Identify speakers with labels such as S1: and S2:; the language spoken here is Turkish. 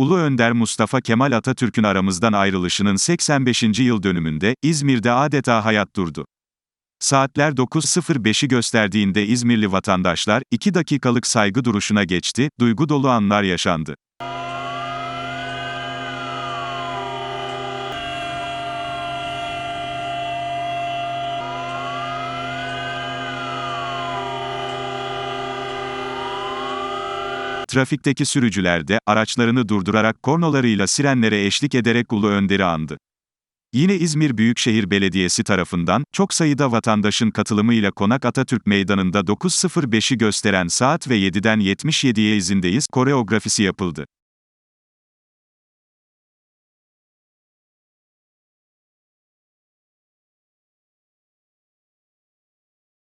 S1: Ulu Önder Mustafa Kemal Atatürk'ün aramızdan ayrılışının 85. yıl dönümünde, İzmir'de adeta hayat durdu. Saatler 9.05'i gösterdiğinde İzmirli vatandaşlar, 2 dakikalık saygı duruşuna geçti, duygu dolu anlar yaşandı. Trafikteki sürücüler de, araçlarını durdurarak kornalarıyla sirenlere eşlik ederek Ulu Önder'i andı. Yine İzmir Büyükşehir Belediyesi tarafından, çok sayıda vatandaşın katılımıyla Konak Atatürk Meydanı'nda 9.05'i gösteren saat ve 7'den 77'ye izindeyiz koreografisi yapıldı.